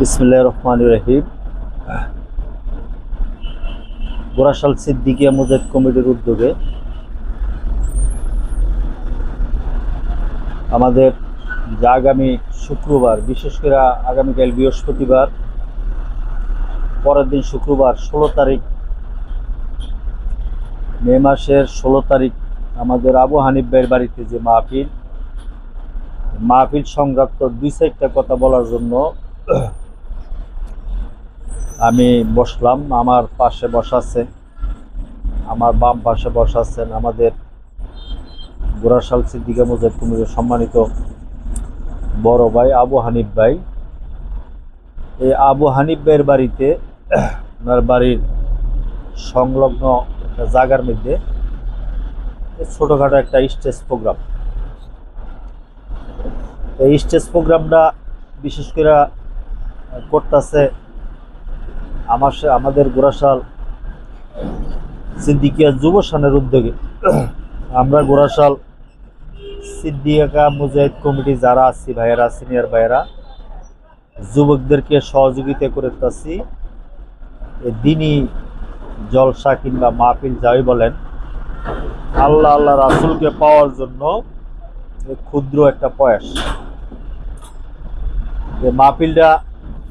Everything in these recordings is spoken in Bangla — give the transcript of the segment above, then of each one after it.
বিসমুল্লাহ রহমান রহিম। গোরাশাল সিদ্দিকিয়া মুজাহিদ কমিটির উদ্যোগে আমাদের যা আগামী শুক্রবার, বিশেষ করে আগামীকাল বৃহস্পতিবার, পরের দিন শুক্রবার, ষোলো তারিখ, মে মাসের ষোলো তারিখ আমাদের আবু হানিফ বাড়িতে যে মাহফিল মাহফিল সংক্রান্ত দুই চারটা কথা বলার জন্য আমি বসলাম, আমার পাশে বসাছে আমার বাম পাশে বসাচ্ছেন আমাদের গোরাশাল সিদ্দিকা মুজাহিদ কুমিরের সম্মানিত বড় ভাই আবু হানিফ ভাই। এই আবু হানিফ ভাইয়ের বাড়িতে, ওনার বাড়ির সংলগ্ন একটা জায়গার মধ্যে ছোটোখাটো একটা স্টেজ প্রোগ্রাম। এই স্টেজ প্রোগ্রামটা বিশেষ করে করতেছে আমার আমাদের গোরাশাল সিদ্দিকিয়া যুব সানের উদ্যোগে আমরা গোরাশাল সিদ্দিকা মুজাহিদ কমিটি যারা আছি, ভাইয়েরা, সিনিয়র ভাইয়েরা, যুবকদেরকে সহযোগিতা করতেছি। দিনই জলসা কিংবা মাহফিল যাই বলেন, আল্লাহ আল্লাহ রাসুলকে পাওয়ার জন্য ক্ষুদ্র একটা প্রয়াস। এই মাহফিলটা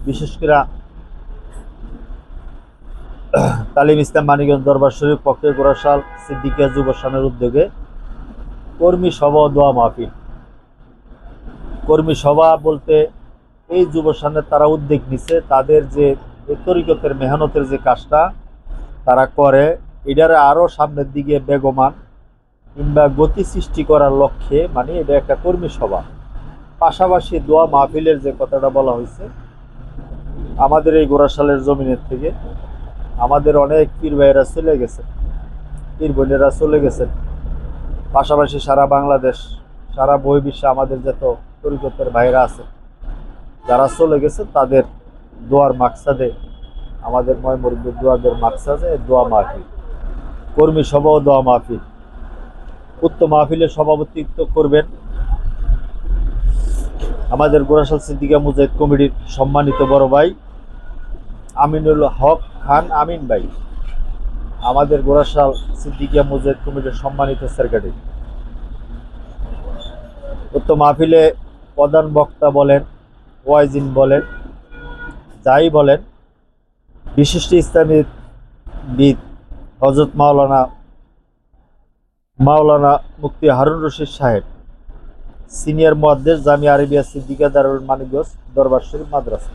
বিশেষ করে তালিম ইসলাম মানিগঞ্জ দরবার শরীফ পক্ষে গোরাশাল সিদ্দিকিয়া যুব সানের উদ্যোগে কর্মী সভা দোয়া মাহফিল। কর্মী সভা বলতে এই যুব সানের তারা উদ্যোগ নিছে, তাদের যে তরিকতের মেহনতের যে কাজটা তারা করে, এটারে আরও সামনের দিকে বেগমান কিংবা গতি সৃষ্টি করার লক্ষ্যে মানে এটা একটা কর্মী সভা। পাশাপাশি দোয়া মাহফিলের যে কথাটা বলা হয়েছে, আমাদের এই গোরাশালের জমিনের থেকে আমাদের অনেক পীর ভাইয়েরা চলে গেছে। পীর বোনেরা চলে গেছেন পাশাপাশি সারা বাংলাদেশ, সারা বহির্বিশ্বে আমাদের যত তরিকতের ভাইরা আছে, যারা চলে গেছে, তাদের দোয়ার মাকসাদে, আমাদের ময় মুরব্বী দোয়াদের মাকসাদে দোয়া মাহফিল। কর্মী সভা ও দোয়া মাহফিল। উক্ত মাহফিলের সভাপতিত্ব করবেন আমাদের গোরাশাল সিদ্দিকা মুজাহিদ কমিটির সম্মানিত বড় ভাই আমিনুল হক। খান আমিন ভাই, আমাদের গোরাশাল সিদ্দিকিয়া মুজাহিদ কমিটির সম্মানিত সেক্রেটারি। উক্ত মাহফিলে প্রধান বক্তা বলেন, ওয়াইজিন বলেন, যাই বলেন, বিশিষ্ট ইসলামী বিদ হজরত মাওলানা মাওলানা মুক্তি হারুন রশিদ সাহেব, সিনিয়র মুয়াদ্দেস জামিয়া আরবিয়া সিদ্দিকা দারুল মানিকগঞ্জ দরবার শরীফ মাদ্রাসা।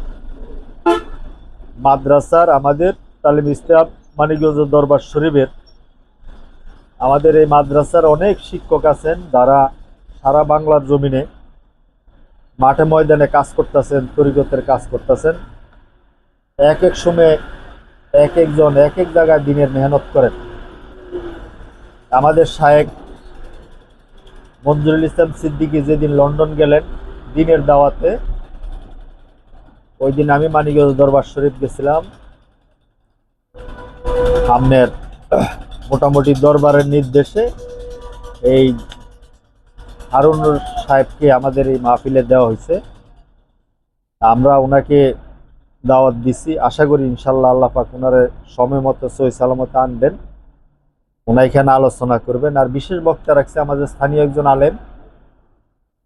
মাদ্রাসার আমাদের তালিম ইসলাম মানিকগঞ্জ দরবার শরীফের আমাদের এই মাদ্রাসার অনেক শিক্ষক আছেন যারা সারা বাংলার জমিনে মাঠে ময়দানে কাজ করতেছেন, তরিকতের কাজ করতেছেন। এক এক সময়ে এক একজন, এক এক জায়গায় দিনের মেহনত করেন। আমাদের শায়েক মঞ্জুরুল ইসলাম সিদ্দিকী যেদিন লন্ডন গেলেন, দিনের দাওয়াতে ওই দিন আমি মানিকগঞ্জ দরবার শরীফ গেছিলাম। সামনের মোটামুটি দরবারের নির্দেশে এই হারুন সাহেবকে আমাদের এই মাহফিলে দেওয়া হয়েছে। আমরা ওনাকে দাওয়াত দিছি। আশা করি ইনশাল্লাহ আল্লাহ পাক ওনারে সময় মতো সই সালামত আনবেন। ওনা এখানে আলোচনা করবেন। আর বিশেষ বক্তা রাখছে আমাদের স্থানীয় একজন আলেম।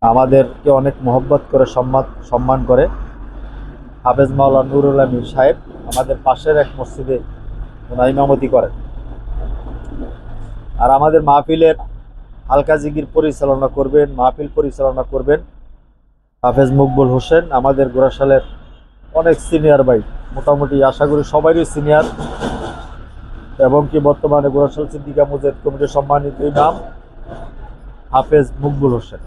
আমাদেরকে অনেক মহব্বত করে সম্মান সম্মান করে। হাফেজ মাওলা নুরুল আমিন সাহেব আমাদের পাশের এক মসজিদে ওনার ইমামতি করেন। আর আমাদের মাহফিলের হালকা জিগির পরিচালনা করবেন, মাহফিল পরিচালনা করবেন হাফেজ মকবুল হোসেন, আমাদের গোরাশালের অনেক সিনিয়র ভাই। মোটামুটি আশা করি সবারই সিনিয়র। এবং কি বর্তমানে গোরাশাল সিদ্দিকা মুজাহিদ কমিটির সম্মানিত ইমাম হাফেজ মকবুল হোসেন।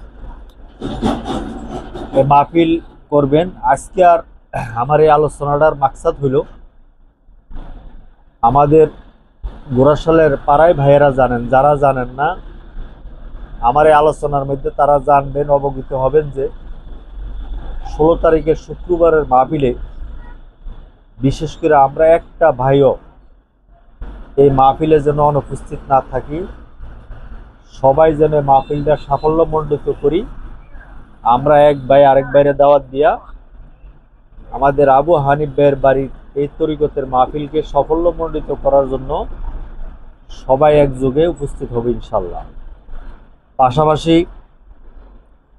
মাহফিল করবেন। আজকে আর আমার এই আলোচনাটার মাকসাদ হইল, আমাদের গোরাশালের পাড়ায় ভাইয়েরা জানেন, যারা জানেন না, আমার এই আলোচনার মধ্যে তারা জানবেন, অবগত হবেন যে ষোলো তারিখের শুক্রবারের মাহফিলে বিশেষ করে আমরা একটা ভাইও এই মাহফিলে যেন অনুপস্থিত না থাকি, সবাই যেন মাহফিলটা সাফল্যমণ্ডিত করি, আমরা এক ভাই আরেক ভাইরে দাওয়াত দিয়া আমাদের আবু হানিফ বাড়ির এই তরিকতের মাহফিলকে সাফল্যমণ্ডিত করার জন্য সবাই একযোগে উপস্থিত হবে ইনশাল্লাহ পাশাপাশি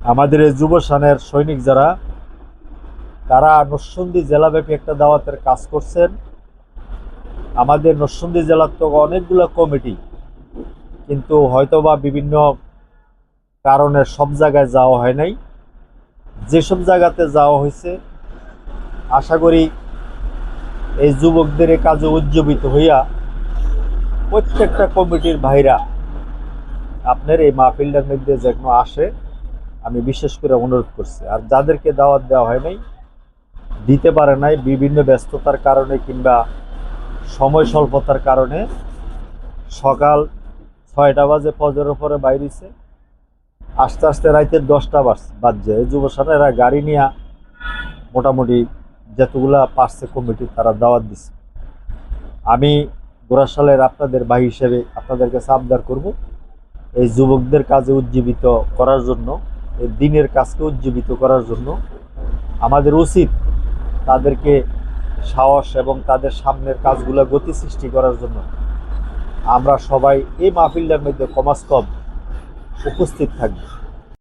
আমাদের এই যুব সানের সৈনিক যারা, তারা নরসিংদী জেলাব্যাপী একটা দাওয়াতের কাজ করছেন। আমাদের নরসিংদী জেলার তো অনেকগুলো কমিটি, কিন্তু হয়তোবা বিভিন্ন কারণে সব জায়গায় যাওয়া হয় নাই। যেসব জায়গাতে যাওয়া হয়েছে আশা করি এই যুবকদের কাজে উজ্জীবিত হইয়া প্রত্যেকটা কমিটির ভাইরা আপনার এই মাহফিলটার মধ্যে যেন আসে, আমি বিশেষ করে অনুরোধ করছি। আর যাদেরকে দাওয়াত দেওয়া হয় নাই, দিতে পারে নাই বিভিন্ন ব্যস্ততার কারণে কিংবা সময় স্বল্পতার কারণে সকাল ছয়টা বাজে ফজরের পরে বাইরেছে। আস্তে আস্তে রাইতে দশটা বাজ, বাজছে। এই যুবসানেরা গাড়ি নিয়ে মোটামুটি যতগুলা পার্সে কমিটি তারা দাওয়াত দিছে। আমি গোরাশালের আপনাদের ভাই হিসেবে আপনাদের কাছে আবদার করব, এই যুবকদের কাজে উজ্জীবিত করার জন্য, এই দিনের কাজকে উজ্জীবিত করার জন্য। আমাদের উচিত তাদেরকে সাহস এবং তাদের সামনের কাজগুলো গতি সৃষ্টি করার জন্য। আমরা সবাই এই মাহফিলটার মধ্যে কমাস কম উপস্থিত থাকব।